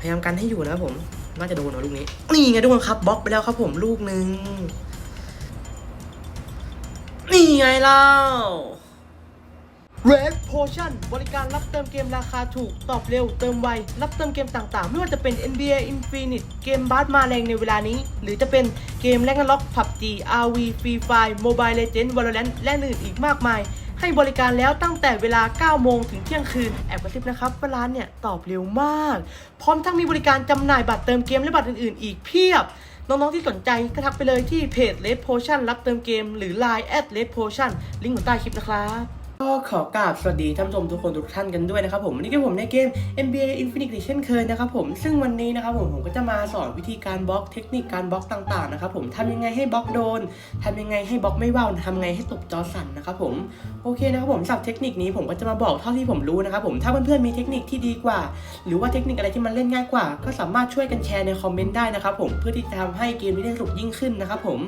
พยายามกันให้อยู่นะครับผม น่าจะโดนเหรอลูกนี้ นี่ไงทุกคนครับบล็อกไปแล้วครับผมลูกหนึ่งนี่ไงเล่า Red Potion บริการรับเติมเกมราคาถูก ตอบเร็ว เติมไว รับเติมเกมต่างๆ ไม่ว่าจะเป็น NBA Infinite เกมบาสมาแรงในเวลานี้ หรือจะเป็นเกมแลกล็อก PUBG RV Free Fire Mobile Legends Valorant และอื่นอีกมากมาย ให้บริการแล้วตั้งแต่เวลา 9 โมงถึงเที่ยงคืน แอบกระซิบนะครับว่าร้านเนี่ยตอบเร็วมาก พร้อมทั้งมีบริการจำหน่ายบัตรเติมเกมและบัตรอื่นๆ อีกเพียบ น้องๆที่สนใจก็ทักไปเลยที่เพจ Red Potion รับเติมเกม หรือ Line at Red Potion ลิงก์อยู่ใต้คลิปนะครับ ก็ขอกราบสวัสดีท่านผู้ชมทุกคนทุกท่านกันด้วยนะครับผมวันนี้ก็ผมในเกม NBA Infinite เช่นเคยนะครับผมซึ่งวันนี้นะครับผมผมก็จะมาสอนวิธีการบล็อกเทคนิคการบล็อกต่างๆนะครับผมทำยังไงให้บล็อกโดนทำยังไงให้บล็อกไม่ว่าวทำยังไงให้ตบจอสั่นนะครับผมโอเคนะครับผมสับเทคนิคนี้ผมก็จะมาบอกเท่าที่ผมรู้นะครับผมถ้าเพื่อนๆมีเทคนิคที่ดีกว่า หรือว่าเทคนิคอะไรที่มันเล่นง่ายกว่า ก็สามารถช่วยกันแชร์ในคอมเมนต์ได้นะครับผมเพื่อที่จะทำให้เกมนี้ได้สนุกยิ่งขึ้นนะครับผม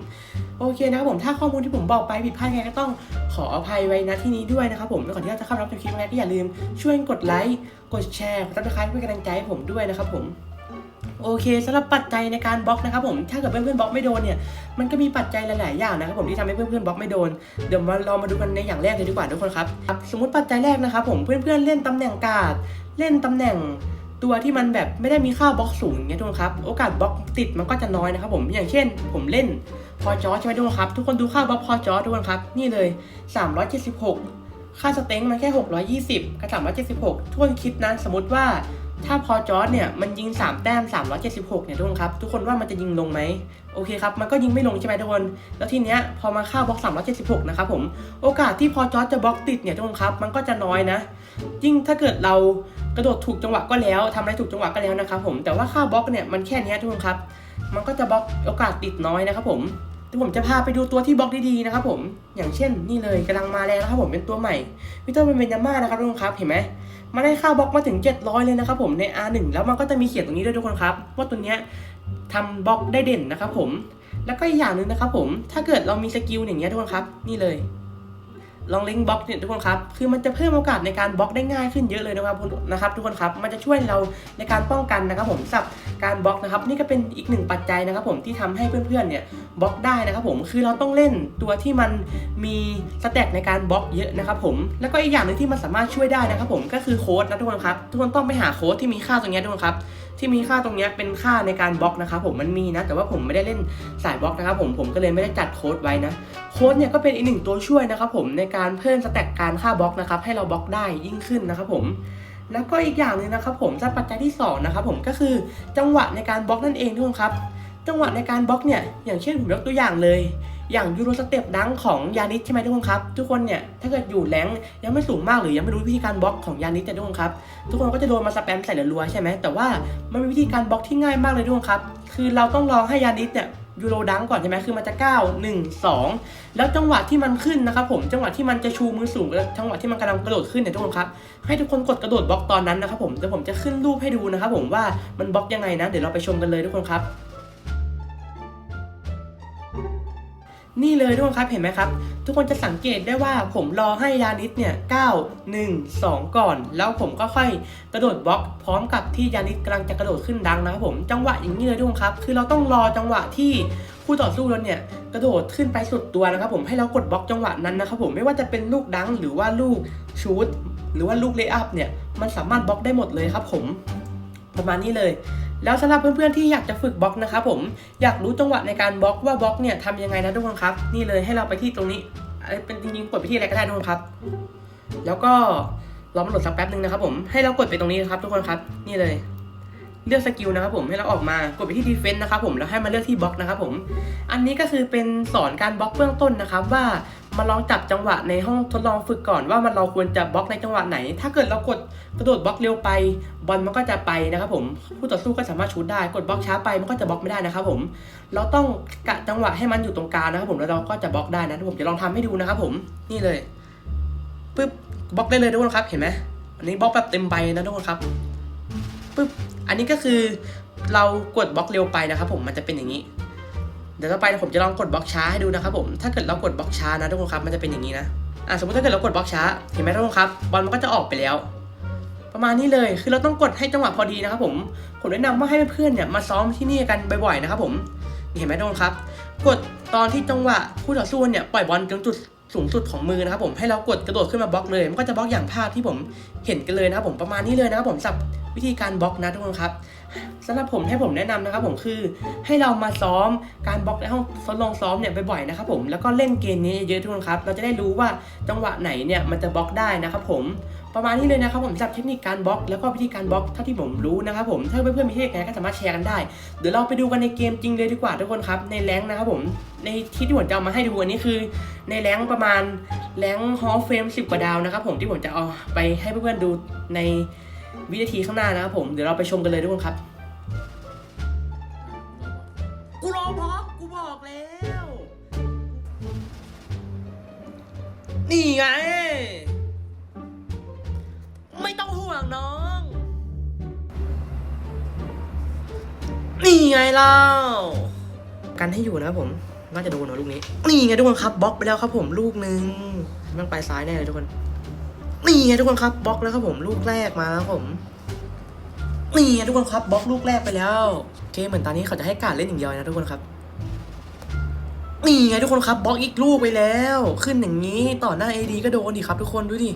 โอเคนะครับผมถ้าข้อมูลที่ผมบอกไปผิดพลาดไงก็ต้องขออภัยไว้ณที่นี้ด้วยนะครับผมและก่อนที่เราจะเข้ารับชมคลิปแรกก็อย่าลืมช่วยกดไลค์กดแชร์กดซับสไครป์เพื่อเป็นกำลังใจให้ผมด้วยนะครับผมโอเคสำหรับปัจจัยในการบล็อกนะครับผมถ้าเกิดเพื่อนๆบล็อกไม่โดนเนี่ยมันก็มีปัจจัยหลายๆอย่างนะครับผมที่ทำให้เพื่อนๆบล็อกไม่โดนเดี๋ยวมาลองมาดูกันในอย่างแรกเลยดีกว่าทุกคนครับสมมติปัจจัยแรกนะครับผมเพื่อนๆเล่นตำแหน่งการ์ดเล่นตำแหน่งตัวที่มันแบบไม่ได้มีค่าบล็อกสูงอย่างเงี้ยทุกคนครับโอกาสบล็อกติดมันก็จะน้อยนะครับผมอย่างเช่น ผมเล่นพอจอใช่ไหมทุกคนครับ ทุกคนดูค่าบล็อกพอจอทุกคนครับนี่เลย 376 ค่าสเต็งมันแค่ 620กับ 376 ทุกคนคิดนะสมมติว่าถ้าพอจอร์เนี่ยมันยิง 3 แต้ม 376 เนี่ยทุกคนครับ ทุกคนว่ามันจะยิงลงไหมโอเคครับ มันก็ยิงไม่ลงใช่ไหมทุกคน แล้วทีเนี้ยพอมาค่าบล็อก 376 นะครับผม โอกาสที่พอจอร์จะบล็อกติดเนี่ยทุกคนครับ มันก็จะน้อยนะ ยิ่งถ้าเกิดเรากระโดดถูกจังหวะก็แล้วทำอะไรถูกจังหวะก็แล้วนะครับผม แต่ว่าค่าบล็อกเนี่ยมันแค่นี้ทุกคนครับ มันก็จะบล็อกโอกาสติดน้อยนะครับผม แต่ผมจะพาไปดูตัวที่บล็อกดีๆนะครับผมอย่างเช่นนี่เลยกำลังมาแรงนะครับผมเป็นตัวใหม่วิเตอร์เป็นเบนยาม่านะครับทุกคนครับเห็นไหมมันได้ค่าบล็อกมาถึง 700 เลยนะครับผมใน R1 แล้วมันก็จะมีเขียนตรงนี้ด้วยทุกคนครับว่าตัวเนี้ยทำบล็อกได้เด่นนะครับผมแล้วก็อีกอย่างหนึ่งนะครับผมถ้าเกิดเรามีสกิลอย่างเงี้ยทุกคนครับนี่เลย ลองล็งก์บล็อกเนี่ยทุกคนครับ คือมันจะเพิ่มโอกาสในการบล็อกได้ง่ายขึ้นเยอะเลยนะครับนะครับ ทุกคนครับ มันจะช่วยเราในการป้องกันนะครับ ผมสับการบล็อกนะครับ นี่ก็เป็นอีกหนึ่งปัจจัยนะครับ ผมที่ทำให้เพื่อนๆเนี่ยบล็อกได้นะครับ ผม คือเราต้องเล่นตัวที่มันมีสเต็กในการบล็อกเยอะนะครับ ผม แล้วก็อีกอย่างหนึ่งที่มันสามารถช่วยได้นะครับ ผม ก็คือโค้ดนะทุกคนครับ ทุกคนต้องไปหาโค้ดที่มีค่าตรงนี้ทุกคนครับ ที่มีค่าตรงนี้เป็นค่าในการบล็อกนะครับผมมันมีนะ แต่ว่าผมไม่ได้เล่นสายบล็อกนะครับผมผมก็เลยไม่ได้จัดโค้ดไว้นะโค้ดเนี่ยก็เป็นอีกหนึ่งตัวช่วยนะครับผมในการเพิ่มสแต็กการค่าบล็อกนะครับให้เราบล็อกได้ยิ่งขึ้นนะครับผมแล้วก็อีกอย่างหนึ่งนะครับผมจะปัจจัยที่สองนะครับผมก็คือจังหวะในการบล็อกนั่นเองทุกคนครับ จังหวะในการบล็อกเนี่ยอย่างเช่นผมยกตัวอย่างเลย อย่างยูโรสเต็ปดังของยานิสใช่ไหมทุกคนครับ ทุกคนเนี่ยถ้าเกิดอยู่แรงยังไม่สูงมากหรือยังไม่รู้วิธีการบล็อกของยานิสแต่ทุกคนครับ ทุกคนก็จะโดนมาสแปมใส่รัวใช่ไหมแต่ว่ามันมีวิธีการบล็อกที่ง่ายมากเลยทุกคนครับ คือเราต้องรอให้ยานิสเนี่ยยูโรดังก่อนใช่ไหมคือมันจะ9 1 2 แล้วจังหวะที่มันขึ้นนะครับผม จังหวะที่มันจะชูมือสูงจังหวะที่มันกำลังกระโดดขึ้นเนี่ยทุกคนครับ ให้ทุกคนกดกระโดดบล็อกตอนนั้นนะครับผม เดี๋ยวผมจะขึ้นรูปให้ดูนะครับผมว่ามันบล็อกยังไงนะ เดี๋ยวเราไปชมกันเลยทุกคนครับ นี่เลยทุกคนครับเห็นไหมครับ ทุกคนจะสังเกตได้ว่าผมรอให้ยานิสเนี่ย9 1 2ก่อน แล้วผมก็ค่อยกระโดดบล็อกพร้อมกับที่ยานิสกำลังจะกระโดดขึ้นดังนะครับผมจังหวะอย่างนี้เลยทุกคนครับ คือเราต้องรอจังหวะที่คู่ต่อสู้เราเนี่ยกระโดดขึ้นไปสุดตัวนะครับผมให้เรากดบล็อกจังหวะนั้นนะครับผมไม่ว่าจะเป็นลูกดังหรือว่าลูกชูตหรือว่าลูกเลย์อัพเนี่ยมันสามารถบล็อกได้หมดเลยครับผมประมาณนี้เลย แล้วสำหรับเพื่อนๆที่อยากจะฝึกบล็อกนะครับผมอยากรู้จังหวะในการบล็อกว่าบล็อกเนี่ยทำยังไงนะทุกคนครับ นี่เลยให้เราไปที่ตรงนี้เป็นจริงๆกดไปที่อะไรก็ได้ทุกคนครับ แล้วก็รอมันโหลดสักแป๊บนึงนะครับผมให้เรากดไปตรงนี้นะครับ ทุกคนครับ นี่เลย เลือกสกิลนะครับผมให้เราออกมากดไปที่ดีเฟนต์นะครับผมแล้วให้มาเลือกที่บล็อกนะครับผม อันนี้ก็คือเป็นสอนการบล็อกเบื้องต้นนะครับว่า มาลองจับจังหวะในห้องทดลองฝึกก่อนว่ามันเราควรจะบล็อกในจังหวะไหน ถ้าเกิดเรากดกระโดดบล็อกเร็วไปบอลมันก็จะไปนะครับผมผู้ต่อสู้ก็สามารถชูดได้กดบล็อกช้าไปมันก็จะบล็อกไม่ได้นะครับผม เราต้องกะจังหวะให้มันอยู่ตรงกลางนะครับผมแล้วเราก็จะบล็อกได้นะผมจะลองทำให้ดูนะครับผมนี่เลยปึ๊บบล็อกได้เลยทุกคนครับเห็นไหมอันนี้บล็อกแบบเต็มใบนะทุกคนครับปึ๊บอันนี้ก็คือเรากดบล็อกเร็วไปนะครับผมมันจะเป็นอย่างนี้ ดี๋ยวต่อไปผมจะลองกดบล็อกช้าให้ดูนะครับผมถ้าเกิดเรากดบล็อกช้านะทุกคนครับมันจะเป็นอย่างนี้นะอะสมมติถ้าเกิดเรากดบล็อกช้าเห็นไหมทุกคนครับบอลมันก็จะออกไปแล้ว ประมาณนี้เลยคือเราต้องกดให้จังหวะพอดีนะครับผมผมแนะนำว่าให้เพื่อนๆเนี่ยมาซ้อมที่นี่กันบ่อยๆนะครับผมเห็นไหมทุกคนครับ กดตอนที่จังหวะคู่ต่อสู้เนี่ยปล่อยบอลจนจุดสูงสุดของมือนะครับผมให้เรากดกระโดดขึ้นมาบล็อกเลย มันก็จะบล็อกอย่างภาพที่ผมเห็นกันเลยนะครับผมประมาณนี้เลยนะครับผมสับวิธีการบล็อกนะทุกคนครับสำหรับผมให้ผมแนะนำนะครับผมคือให้เรามาซ้อมการบล็อกในห้องทดลองซ้อมเนี่ยบ่อยๆนะครับผมแล้วก็เล่นเกมนี้เยอะๆทุกคนครับ เราจะได้รู้ว่าจังหวะไหนเนี่ยมันจะบล็อกได้นะครับผมประมาณนี้เลยนะครับผมสำหรับเทคนิคการบล็อก แล้วก็วิธีการบล็อกเท่าที่ผมรู้นะครับผมถ้าเพื่อนๆมีเทคนิคไงก็สามารถแชร์กันได้ เดี๋ยวเราไปดูกันในเกมจริงเลยดีกว่าทุกคนครับในแรงนะครับผมในที่ที่ผมจะเอามาให้ดูอันนี้คือ ในแรงประมาณแรงฮอลเฟรม10กว่าดาวนะครับผมที่ผมจะเอาไปให้เพื่อนๆดูใน วินาทีข้างหน้านะครับผมเดี๋ยวเราไปชมกันเลยทุกคนครับ กูรอบล็อกกูบอกแล้ว นี่ไง ไม่ต้องห่วงน้อง นี่ไงเล่ากันให้อยู่นะครับผมน่าจะโดนเนอะลูกนี้ นี่ไงทุกคนครับบล็อกไปแล้วครับผมลูกหนึ่งมันไปซ้ายแน่เลยทุกคน นี่ไงทุกคนครับบล็อกแล้วครับผมลูกแรกมาครับผมนี่ไงทุกคนครับบล็อกลูกแรกไปแล้วโอเคเหมือนตอนนี้เขาจะให้การเล่นอย่างเดียวนะทุกคนครับนี่ไงทุกคนครับบล็อกอีกลูกไปแล้ว ขึ้นอย่างนี้ต่อหน้า AD ก็โดนดิครับทุกคนดูดิ